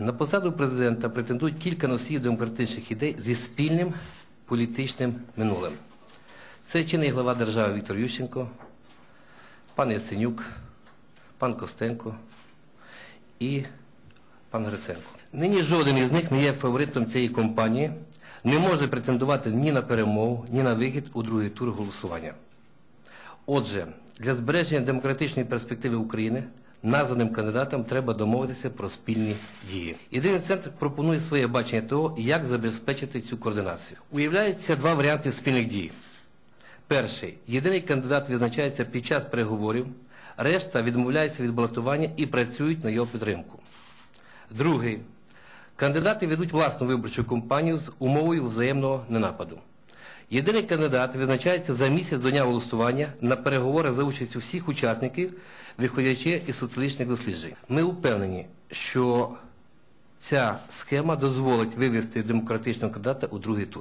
На посаду президента претендують кілька носіїв демократичних ідей зі спільним політичним минулим. Це чинний глава держави Віктор Ющенко, пан Ясенюк, пан Костенко і пан Гриценко. Нині жоден із них не є фаворитом цієї компанії, не може претендувати ні на перемогу, ні на вихід у другий тур голосування. Отже, для збереження демократичної перспективи України названим кандидатам треба домовитися про спільні дії. Єдиний центр пропонує своє бачення того, як забезпечити цю координацію. Уявляється два варіанти спільних дій. Перший. Єдиний кандидат визначається під час переговорів, решта відмовляється від балотування і працюють на його підтримку. Другий. Кандидати ведуть власну виборчу кампанію з умовою взаємного ненападу. Єдиний кандидат визначається за місяць до дня голосування на переговори за участю всіх учасників, виходячи із соціологічних досліджень. Ми впевнені, що ця схема дозволить вивести демократичного кандидата у другий тур.